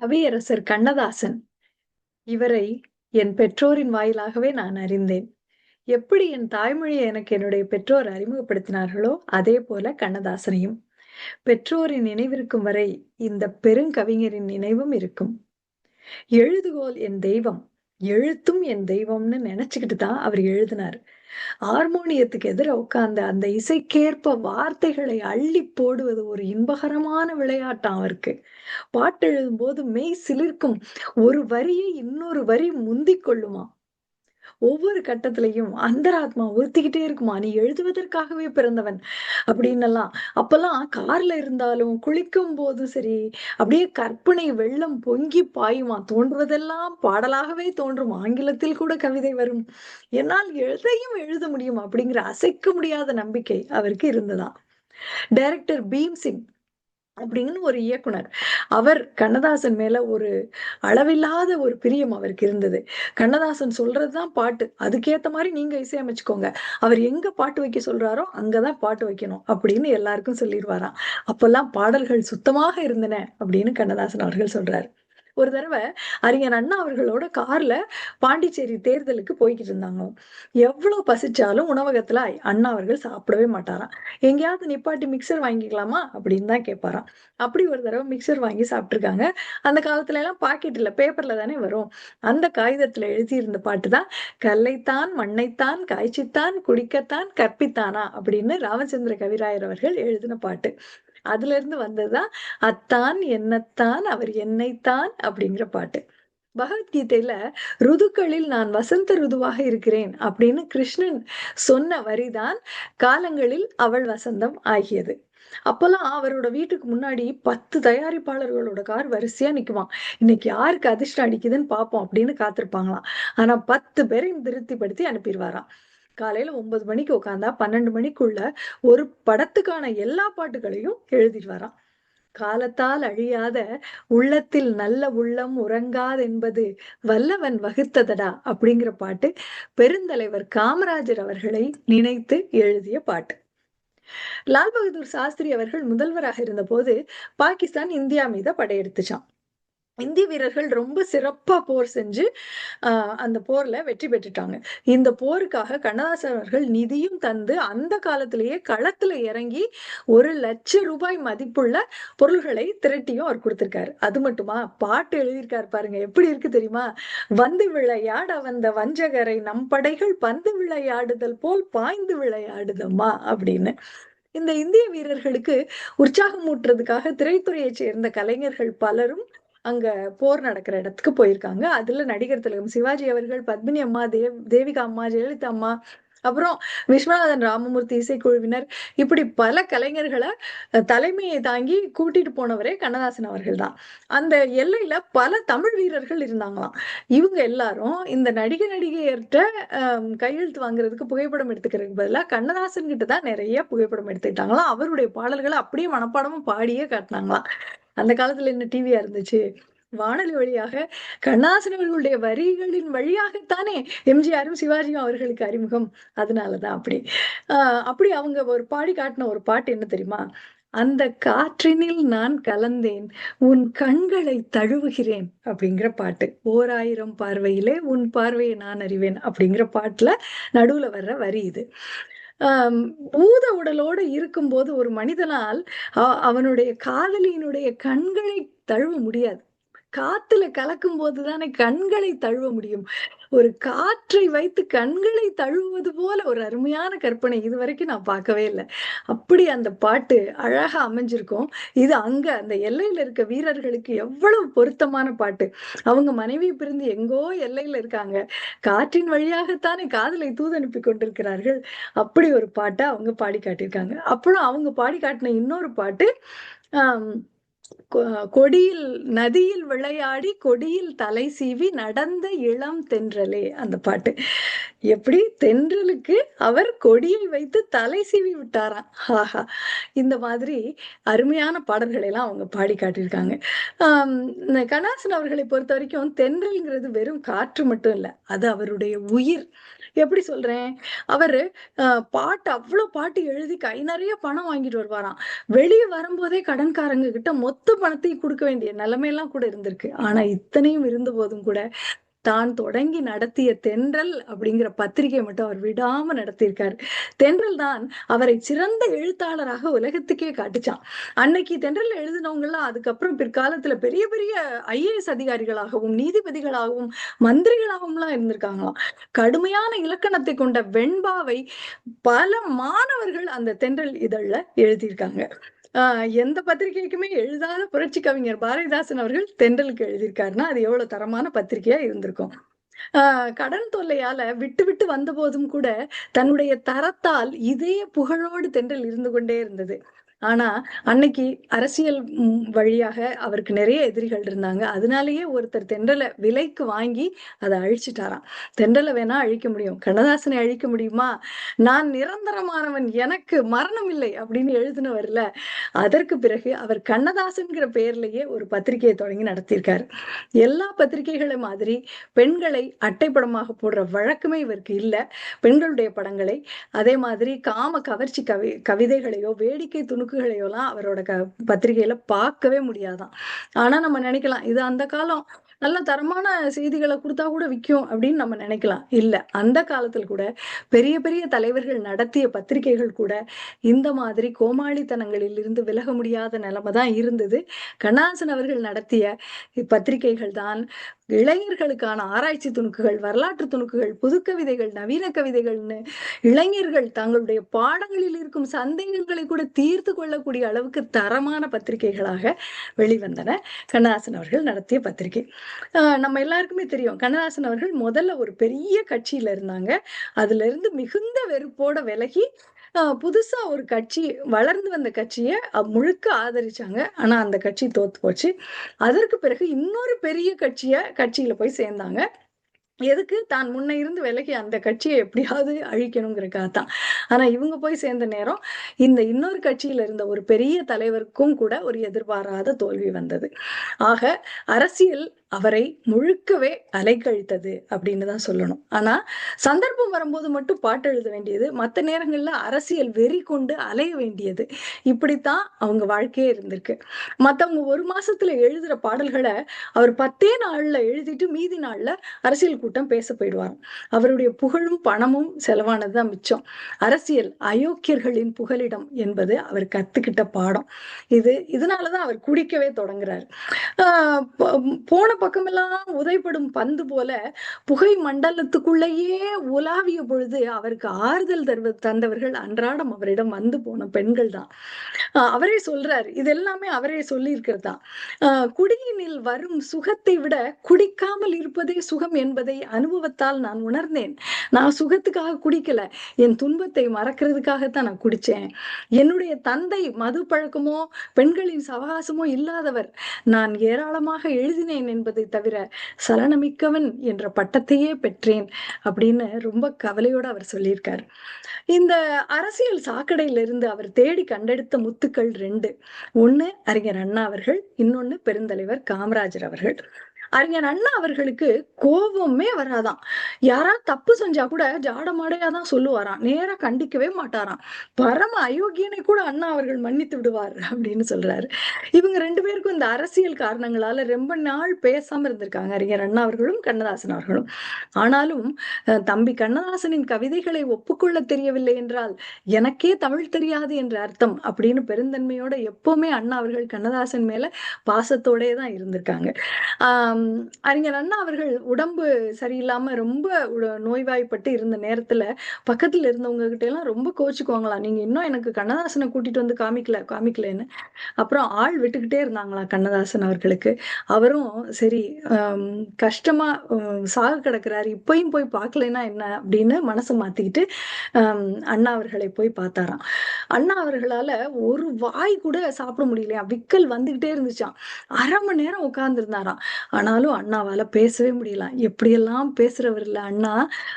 கவியரசர் கண்ணதாசன். இவரை என் பெற்றோரின் வாயிலாகவே நான் அறிந்தேன். எப்படி என் தாய்மொழியை எனக்கு என்னுடைய பெற்றோர் அறிமுகப்படுத்தினார்களோ அதே போல கண்ணதாசனையும். பெற்றோரின் நினைவிருக்கும் வரை இந்த பெருங்கவிஞரின் நினைவும் இருக்கும். எழுதுகோல் என் தெய்வம். எழுத்தும் என் தெய்வம்னு நினைச்சுக்கிட்டு தான் அவர் எழுதினார். ஹார்மோனியத்துக்கு எதிர உட்கார்ந்து அந்த இசைக்கேற்ப வார்த்தைகளை அள்ளி போடுவது ஒரு இன்பகரமான விளையாட்டம் அவருக்கு. பாட்டு எழுதும் போது மெய் சிலிர்க்கும். ஒரு வரியை இன்னொரு வரி முந்திக் கொள்ளுமா ஒவ்வொரு கட்டத்திலையும் அந்தராத்மா உறுத்திக்கிட்டே இருக்குமா? நீ எழுதுவதற்காகவே பிறந்தவன் அப்படின்னலாம். அப்பெல்லாம் கார்ல இருந்தாலும் குளிக்கும் போதும் சரி அப்படியே கற்பனை வெள்ளம் பொங்கி பாயுமா? தோன்றுவதெல்லாம் பாடலாகவே தோன்றும். ஆங்கிலத்தில் கூட கவிதை வரும். என்னால் எழுதையும் எழுத முடியும் அப்படிங்கிற அசைக்க முடியாத நம்பிக்கை அவருக்கு இருந்ததா டைரக்டர் பீம் சிங் அப்படின்னு ஒரு இயக்குனர். அவர் கண்ணதாசன் மேல ஒரு அளவில்லாத ஒரு பிரியம் அவருக்கு இருந்தது. கண்ணதாசன் சொல்றதுதான் பாட்டு. அதுக்கேத்த மாதிரி நீங்க இசையமைச்சுக்கோங்க. அவர் எங்க பாட்டு வைக்க சொல்றாரோ அங்கதான் பாட்டு வைக்கணும் அப்படின்னு எல்லாருக்கும் சொல்லிடுவாராம். அப்பெல்லாம் பாடல்கள் சுத்தமாக இருந்தன அப்படின்னு கண்ணதாசன் அவர்கள் சொல்றாரு. ஒரு தடவை அறிஞர் அண்ணா அவர்களோட கார்ல பாண்டிச்சேரி தேர்தலுக்கு போய்கிட்டு இருந்தாங்க எவ்வளவு பசிச்சாலும் உணவகத்துல அண்ணா அவர்கள் சாப்பிடவே மாட்டாராம். எங்கேயாவது நிப்பாட்டி மிக்சர் வாங்கிக்கலாமா அப்படின்னு தான் கேட்பாராம். அப்படி ஒரு தடவை மிக்சர் வாங்கி சாப்பிட்டுருக்காங்க. அந்த காலத்துல எல்லாம் பாக்கெட்ல பேப்பர்ல தானே வரும். அந்த காகிதத்துல எழுதியிருந்த பாட்டு தான் கல்லைத்தான் மண்ணைத்தான் காய்ச்சித்தான் குடிக்கத்தான் கற்பித்தானா? அப்படின்னு ராமச்சந்திர கவிராயர் அவர்கள் எழுதின பாட்டு. அதுல இருந்து வந்ததுதான் அத்தான் என்னத்தான் அவர் என்னைத்தான் அப்படிங்கிற பாட்டு. பகவத்கீதையில ருதுக்களில் நான் வசந்த ருதுவாக இருக்கிறேன் அப்படின்னு கிருஷ்ணன் சொன்ன வரிதான் காலங்களில் அவள் வசந்தம் ஆகியது அப்பெல்லாம் அவரோட வீட்டுக்கு முன்னாடி பத்து தயாரிப்பாளர்களோட கார் வரிசையா நிக்குவான் இன்னைக்கு யாருக்கு அதிர்ஷ்டம் அடிக்குதுன்னு பார்ப்போம் அப்படின்னு காத்திருப்பாங்களாம். ஆனா பத்து பேரையும் திருப்திப்படுத்தி அனுப்பிடுவாராம். காலையில ஒன்பது மணிக்கு உட்காந்தா பன்னெண்டு மணிக்குள்ள ஒரு படத்துக்கான எல்லா பாட்டுகளையும் எழுதிட்டு வரான். காலத்தால் அழியாத உள்ளத்தில் நல்ல உள்ளம் உறங்காதென்பது வல்லவன் வகுத்ததடா அப்படிங்கிற பாட்டு பெருந்தலைவர் காமராஜர் அவர்களை நினைத்து எழுதிய பாட்டு. லால் பகதூர் சாஸ்திரி அவர்கள் முதல்வராக இருந்த போது பாகிஸ்தான் இந்தியா மீத படையெடுத்துச்சான் இந்திய வீரர்கள் ரொம்ப சிறப்பா போர் செஞ்சு ஆஹ் அந்த போர்ல வெற்றி பெற்றுட்டாங்க. இந்த போருக்காக கண்ணதாசன் அவர்கள் நிதியும் தந்து அந்த காலத்திலேயே களத்துல இறங்கி ஒரு லட்சம் ரூபாய் மதிப்புள்ள பொருள்களை திரட்டியும் அவர் கொடுத்திருக்காரு. அது மட்டுமா? பாட்டு எழுதியிருக்காரு பாருங்க. எப்படி இருக்கு தெரியுமா? வந்து விளையாட வந்த வஞ்சகரை நம் படைகள் பந்து விளையாடுதல் போல் பாய்ந்து விளையாடுதம்மா அப்படின்னு. இந்த இந்திய வீரர்களுக்கு உற்சாகம் ஊட்டுறதுக்காக திரைத்துறையை சேர்ந்த கலைஞர்கள் பலரும் அங்க போர் நடக்கிற இடத்துக்கு போயிருக்காங்க. அதுல நடிகர் திலகம் சிவாஜி அவர்கள் பத்மினி அம்மா தேவ் தேவிகா அம்மா ஜெயலலிதா அம்மா அப்புறம் விஸ்வநாதன் ராமமூர்த்தி இசைக்குழுவினர். இப்படி பல கலைஞர்களை தலைமையை தாங்கி கூட்டிட்டு போனவரே கண்ணதாசன் அவர்கள் தான். அந்த எல்லையில பல தமிழ் வீரர்கள் இருந்தாங்களாம். இவங்க எல்லாரும் இந்த நடிகை நடிகையர்கிட்ட கையெழுத்து வாங்குறதுக்கு புகைப்படம் எடுத்துக்கிறதுக்கு பதிலாக கண்ணதாசன் கிட்ட தான் நிறைய புகைப்படம் எடுத்துக்கிட்டாங்களாம். அவருடைய பாடல்களை அப்படியே மனப்பாடமும் பாடியே காட்டினாங்களாம். அந்த காலத்துல என்ன டிவியா இருந்துச்சு? வானொலி வழியாக கண்ணாசன் அவர்களுடைய வரிகளின் வழியாகத்தானே எம்ஜிஆரும் சிவாஜியும் அவர்களுக்கு அறிமுகம். அதனாலதான் அப்படி. ஆஹ் அப்படி அவங்க ஒரு பாடி காட்டின ஒரு பாட்டு என்ன தெரியுமா? அந்த காற்றினில் நான் கலந்தேன் உன் கண்களை தழுவுகிறேன் அப்படிங்கிற பாட்டு. ஓர் ஆயிரம் பார்வையிலே உன் பார்வையை நான் அறிவேன் அப்படிங்கிற பாட்டுல நடுவுல வர்ற வரி இது. பூத உடலோடு இருக்கும்போது ஒரு மனிதனால் அவனுடைய காதலியினுடைய கண்களை தழுவ முடியாது. காத்துல கலக்கும் போதுதானே கண்களை தழுவ முடியும். ஒரு காற்றை வைத்து கண்களை தழுவுவது போல ஒரு அருமையான கற்பனை இது வரைக்கும் நான் பார்க்கவே இல்லை. அப்படி அந்த பாட்டு அழகா அமைஞ்சிருக்கும். இது அங்க அந்த எல்லையில இருக்க வீரர்களுக்கு எவ்வளவு பொருத்தமான பாட்டு. அவங்க மனைவி பிரிந்து எங்கோ எல்லையில இருக்காங்க. காற்றின் வழியாகத்தானே காதலை தூதனுப்பி கொண்டிருக்கிறார்கள். அப்படி ஒரு பாட்டை அவங்க பாடி காட்டியிருக்காங்க. அப்புறம் அவங்க பாடி காட்டின இன்னொரு பாட்டு ஆஹ் கொடியில் நதியில் விளையாடி கொடியில் தலை சீவி நடந்த இளம் தென்றலே அந்த பாட்டு. எப்படி? தென்றலுக்கு அவர் கொடியை வைத்து தலை சீவி விட்டாராம் ஆஹா. இந்த மாதிரி அருமையான பாடல்களை எல்லாம் அவங்க பாடி காட்டியிருக்காங்க. ஆஹ் கண்ணாசன் அவர்களை பொறுத்த வரைக்கும் தென்றல்ங்கிறது வெறும் காற்று மட்டும் இல்லை அது அவருடைய உயிர். எப்படி சொல்றேன்? அவரு பாட்டு அவ்வளவு பாட்டு எழுதி கை நிறைய பணம் வாங்கிட்டு வருவாராம். வெளியே வரும்போதே கடன்காரங்க கிட்ட மொத்த பணத்தையும் கொடுக்க வேண்டிய நிலைமையெல்லாம் கூட இருந்திருக்கு. ஆனா இத்தனையும் இருந்த போதும் கூட தான் தொடங்கி நடத்திய தென்றல் அப்படிங்கிற பத்திரிகை மட்டும் அவர் விடாம நடத்தியிருக்காரு. தென்றல் தான் அவரை சிறந்த எழுத்தாளராக உலகத்துக்கே காட்டுச்சான் அன்னைக்கு தென்றல் எழுதினவங்க எல்லாம் அதுக்கப்புறம் பிற்காலத்துல பெரிய பெரிய ஐஏஎஸ் அதிகாரிகளாகவும் நீதிபதிகளாகவும் மந்திரிகளாகவும் எல்லாம் இருந்திருக்காங்களாம். கடுமையான இலக்கணத்தை கொண்ட வெண்பாவை பல மாணவர்கள் அந்த தென்றல் இதழ்ல எழுதியிருக்காங்க. ஆஹ் எந்த பத்திரிகைக்குமே எழுதாத புரட்சி கவிஞர் பாரதிதாசன் அவர்கள் தென்றலுக்கு எழுதியிருக்காருன்னா அது எவ்வளவு தரமான பத்திரிகையா இருந்திருக்கும். ஆஹ் கடன் தொல்லையால விட்டு விட்டு வந்த போதும் கூட தன்னுடைய தரத்தால் இதே புகழோடு தென்றல் இருந்து கொண்டே இருந்தது. ஆனா அன்னைக்கு அரசியல் வழியாக அவருக்கு நிறைய எதிரிகள் இருந்தாங்க. அதனாலேயே ஒருத்தர் தென்றலை விலைக்கு வாங்கி அதை அழிச்சிட்டாராம். தென்றலை வேணா அழிக்க முடியும். கண்ணதாசனை அழிக்க முடியுமா? நான் நிரந்தரமானவன் எனக்கு மரணம் இல்லை அப்படின்னு எழுதினவர்ல அதற்கு பிறகு அவர் கண்ணதாசன்கிற பெயர்லயே ஒரு பத்திரிகையை தொடங்கி நடத்தியிருக்காரு. எல்லா பத்திரிகைகளை மாதிரி பெண்களை அட்டைப்படமாக போடுற வழக்கமே இவருக்கு இல்ல. பெண்களுடைய படங்களை அதே மாதிரி காம கவர்ச்சி கவி கவிதைகளையோ வேடிக்கை துணுக்கு எல்லாம் அவரோட க பத்திரிகையில பார்க்கவே முடியாதான். ஆனா நம்ம நினைக்கலாம் இது அந்த காலம் நல்ல தரமான செய்திகளை கொடுத்தா கூட விற்கும் அப்படின்னு நம்ம நினைக்கலாம். இல்ல அந்த காலத்தில் கூட பெரிய பெரிய தலைவர்கள் நடத்திய பத்திரிகைகள் கூட இந்த மாதிரி கோமாளித்தனங்களில் இருந்து விலக முடியாத நிலைமை தான் இருந்தது. கண்ணாசன் அவர்கள் நடத்திய பத்திரிகைகள் தான் இளைஞர்களுக்கான ஆராய்ச்சி துணுக்குகள் வரலாற்று துணுக்குகள் புதுக்கவிதைகள் நவீன கவிதைகள்னு இளைஞர்கள் தங்களுடைய பாடங்களில் இருக்கும் சந்தேகங்களை கூட தீர்த்து கொள்ளக்கூடிய அளவுக்கு தரமான பத்திரிகைகளாக வெளிவந்தன. கண்ணதாசன் அவர்கள் நடத்திய பத்திரிகை. ஆஹ் நம்ம எல்லாருக்குமே தெரியும். கண்ணதாசன் அவர்கள் முதல்ல ஒரு பெரிய கட்சியில இருந்தாங்க. அதுல இருந்து மிகுந்த வெறுப்போட விலகி புதுசா ஒரு கட்சி வளர்ந்து வந்த கட்சியை முழுக்க ஆதரிச்சாங்க. ஆனா அந்த கட்சி தோத்து போச்சு. அதற்கு பிறகு இன்னொரு பெரிய கட்சிய கட்சியில போய் சேர்ந்தாங்க. எதுக்கு? தான் முன்ன இருந்து விலகி அந்த கட்சியை எப்படியாவது அழிக்கணுங்கிறக்காக தான். ஆனா இவங்க போய் சேர்ந்த நேரம் இந்த இன்னொரு கட்சியில இருந்த ஒரு பெரிய தலைவருக்கும் கூட ஒரு எதிர்பாராத தோல்வி வந்தது. ஆக அரசியல் அவரை முழுக்கவே அலைக்கழித்தது அப்படின்னு தான் சொல்லணும். ஆனா சந்தர்ப்பம் வரும்போது மட்டும் பாட்டு எழுத வேண்டியது மற்ற நேரங்கள்ல அரசியல் வெறி கொண்டு அலைய வேண்டியது. இப்படித்தான் அவங்க வாழ்க்கையே இருந்திருக்கு. மத்தவங்க ஒரு மாசத்துல எழுதுற பாடல்களை அவர் பத்தே நாள்ல எழுதிட்டு மீதி நாள்ல அரசியல் கூட்டம் பேச போயிடுவாராம். அவருடைய புகழும் பணமும் செலவானதுதான் மிச்சம். அரசியல் அயோக்கியர்களின் புகலிடம் என்பது அவர் கத்துக்கிட்ட பாடம். இது இதனாலதான் அவர் குடிக்கவே தொடங்குறாரு. ஆஹ் போன பக்கமெல்லாம் உதைப்படும் பந்து போல புகை மண்டலத்துக்குள்ளேயே உலாவிய பொழுது அவருக்கு ஆறுதல் தருவ தந்தவர்கள் அன்றாடம் அவரிடம் வந்து போன பெண்கள் தான். அவரே சொல்றார். இது எல்லாமே அவரே சொல்லியிருக்கிறது? தான் குடியினில் வரும் சுகத்தை விட குடிக்காமல் இருப்பதே சுகம் என்பதை அனுபவத்தால் நான் உணர்ந்தேன். நான் சுகத்துக்காக குடிக்கல. என் துன்பத்தை மறக்கிறதுக்காகத்தான் நான் குடிச்சேன். என்னுடைய தந்தை மது பழக்கமோ பெண்களின் சவகாசமோ இல்லாதவர். நான் ஏராளமாக எழுதினேன் என்பது தவிர சலனமிக்கவன் என்ற பட்டத்தையே பெற்றேன் அப்படின்னு ரொம்ப கவலையோட அவர் சொல்லியிருக்காரு. இந்த அரசியல் சாக்கடையிலிருந்து அவர் தேடி கண்டெடுத்த முத்துக்கள் ரெண்டு. ஒண்ணு அறிஞர் அண்ணா அவர்கள் இன்னொன்னு பெருந்தலைவர் காமராஜர் அவர்கள். அறிஞர் அண்ணா அவர்களுக்கு கோபமே வராதாம். யாரா தப்பு செஞ்சா கூட ஜாடமாடையா தான் சொல்லுவாராம். நேரா கண்டிக்கவே மாட்டாராம். பரம அயோக்கியனை கூட அண்ணா அவர்கள் மன்னித்து விடுவார் அப்படின்னு சொல்றாரு. இவங்க ரெண்டு பேருக்கும் இந்த அரசியல் காரணங்களால ரொம்ப நாள் பேசாம இருந்திருக்காங்க அறிஞர் அண்ணா அவர்களும் கண்ணதாசன் அவர்களும். ஆனாலும் அஹ், தம்பி கண்ணதாசனின் கவிதைகளை ஒப்புக்கொள்ள தெரியவில்லை என்றால் எனக்கே தமிழ் தெரியாது என்ற அர்த்தம் அப்படின்னு பெருந்தன்மையோட எப்பவுமே அண்ணா அவர்கள் கண்ணதாசன் மேல பாசத்தோடே தான் இருந்திருக்காங்க. ஆஹ் அறிஞர் அண்ணா அவர்கள் உடம்பு சரியில்லாம ரொம்ப நோய்வாய்ப்பட்டு இருந்த நேரத்துல பக்கத்துல இருந்தவங்க கிட்ட எல்லாம் ரொம்ப கோச்சுக்குவாங்களாம். நீங்க இன்னும் எனக்கு கண்ணதாசனை கூட்டிட்டு வந்து காமிக்கல காமிக்கலன்னு. அப்புறம் ஆள் விட்டுக்கிட்டே இருந்தாங்களாம் கண்ணதாசன் அவர்களுக்கு. அவரும் சரி கஷ்டமா சாக கிடக்குறாரு இப்பயும் போய் பார்க்கலன்னா என்ன அப்படின்னு மனசை மாத்திக்கிட்டு அண்ணா அவர்களை போய் பார்த்தாராம். அண்ணா அவர்களால ஒரு வாய் கூட சாப்பிட முடியலையா? விக்கல் வந்துகிட்டே இருந்துச்சாம். அரை மணி நேரம் உட்கார்ந்துருந்தாராம். ஆனாலும் அண்ணாவால பேசவே முடியல. எப்படியெல்லாம் பேசுறவர் இல்ல அண்ணா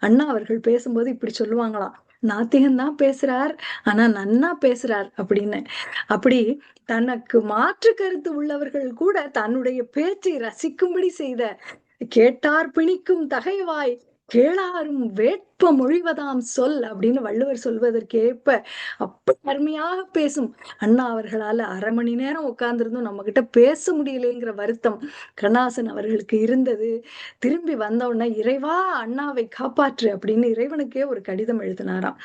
அண்ணா அவர்கள் பேசும்போது இப்படி சொல்லுவாங்களாம். நாத்திகம்தான் பேசுறார் ஆனா நன்னா பேசுறார் அப்படின்னு. அப்படி தனக்கு மாற்று கருத்து உள்ளவர்கள் கூட தன்னுடைய பேச்சை ரசிக்கும்படி செய்த கேட்டார் பிணிக்கும் தகைவாய் கேளாரும் வேட் இப்ப மொழிவதாம் சொல் அப்படின்னு வள்ளுவர் சொல்வதற்கேற்ப அப்ப அருமையாக பேசும். அண்ணா அவர்களால அரை மணி நேரம் உட்கார்ந்துருந்தும் நம்ம கிட்ட பேச முடியலைங்கிற வருத்தம் கண்ணாசன் அவர்களுக்கு இருந்தது. திரும்பி வந்த உடனே இறைவா அண்ணாவை காப்பாற்று அப்படின்னு இறைவனுக்கே ஒரு கடிதம் எழுதினாராம்.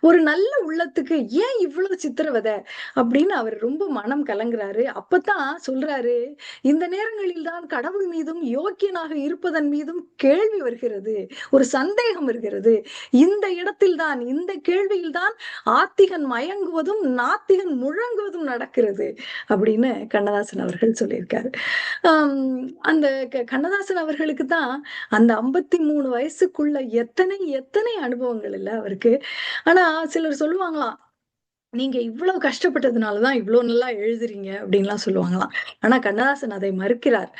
ஒரு நல்ல உள்ளத்துக்கு ஏன் இவ்வளவு சித்திரவதை? அப்படின்னு அவர் ரொம்ப மனம் கலங்குறாரு. அப்பதான் சொல்றாரு இந்த நேரங்களில் தான் கடவுள் மீதும் யோக்கியனாக இருப்பதன் மீதும் கேள்வி வருகிறது. ஒரு சந்தேகம் வருகிறது. இந்த இடத்தில் தான் இந்த கேள்வியில் தான் ஆத்திகன் மயங்குவதும் நாத்திகன் முழங்குவதும் நடக்கிறது அப்படின்னு கண்ணதாசன் அவர்கள் சொல்லியிருக்காரு. அந்த கண்ணதாசன் அவர்களுக்கு தான் அந்த ஐம்பத்தி மூணு வயசுக்குள்ள எத்தனை எத்தனை அனுபவங்கள் இல்லை அவருக்கு. ஆனா சிலர் சொல்லுவாங்களாம் நீங்க இவ்வளவு கஷ்டப்பட்டதுனாலதான் இவ்வளவு நல்லா எழுதுறீங்க அப்படின்லாம் சொல்லுவாங்களாம். ஆனா கண்ணதாசன் அதை மறுக்கிறார்.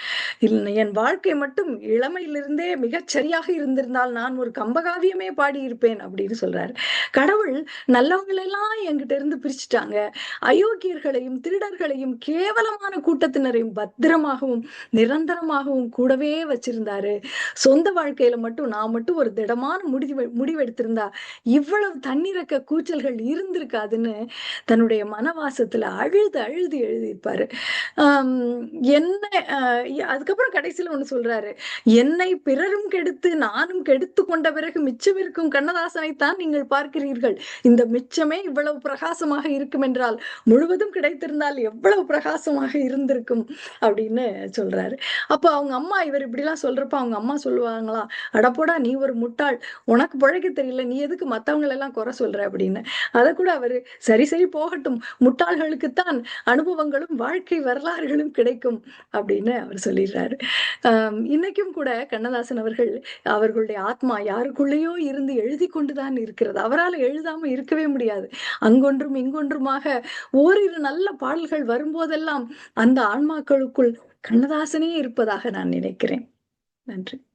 என் வாழ்க்கை மட்டும் இளமையிலிருந்தே மிகச்சரியாக இருந்திருந்தால் நான் ஒரு கம்பகாவியமே பாடியிருப்பேன் அப்படின்னு சொல்றாரு. கடவுள் நல்லவங்களெல்லாம் என்கிட்ட இருந்து பிரிச்சுட்டாங்க. அயோக்கியர்களையும் திருடர்களையும் கேவலமான கூட்டத்தினரையும் பத்திரமாகவும் நிரந்தரமாகவும் கூடவே வச்சிருந்தாரு. சொந்த வாழ்க்கையில மட்டும் நான் மட்டும் ஒரு திடமான முடிவு முடிவெடுத்திருந்தா இவ்வளவு தண்ணீரக்க கூச்சல்கள் இருந்திருக்காதுன்னு தன்னுடைய மனவாசத்துல அழுது அழுது எழுதியிருப்பாரு. என்ன அதுக்கப்புறம் கடைசியில ஒண்ணு சொல்றாரு. என்னை பிறரும் கெடுத்து நானும் கெடுத்து கொண்ட பிறகு மிச்சம் இருக்கும் கண்ணதாசனை தான் நீங்கள் பார்க்கிறீர்கள். இந்த மிச்சமே இவ்வளவு பிரகாசமாக இருக்கும் என்றால் முழுவதும் கிடைத்திருந்தால் எவ்வளவு பிரகாசமாக இருந்திருக்கும்? அப்படின்னு சொல்றாரு. அப்போ அவங்க அம்மா இவர் இப்படிலாம் சொல்றப்ப அவங்க அம்மா சொல்லுவாங்களா அடப்போடா நீ ஒரு முட்டாள். உனக்கு பிழைக்க தெரியல. நீ எதுக்கு மத்தவங்களெல்லாம் குறை சொல்ற? அப்படின்னு. அதை கூட அவரு சரி சரி போகட்டும். முட்டாள்களுக்குத்தான் அனுபவங்களும் வாழ்க்கை வரலாறுகளும் கிடைக்கும் அப்படின்னு அவர் சொல்லிடுறாரு. இன்னைக்கும் கூட கண்ணதாசன் அவர்கள் அவர்களுடைய ஆத்மா யாருக்குள்ளேயோ இருந்து எழுதி கொண்டுதான் இருக்கிறது. அவரால் எழுதாம இருக்கவே முடியாது. அங்கொன்றும் இங்கொன்றுமாக ஓரிரு நல்ல பாடல்கள் வரும்போதெல்லாம் அந்த ஆன்மாக்களுக்குள் கண்ணதாசனே இருப்பதாக நான் நினைக்கிறேன். நன்றி.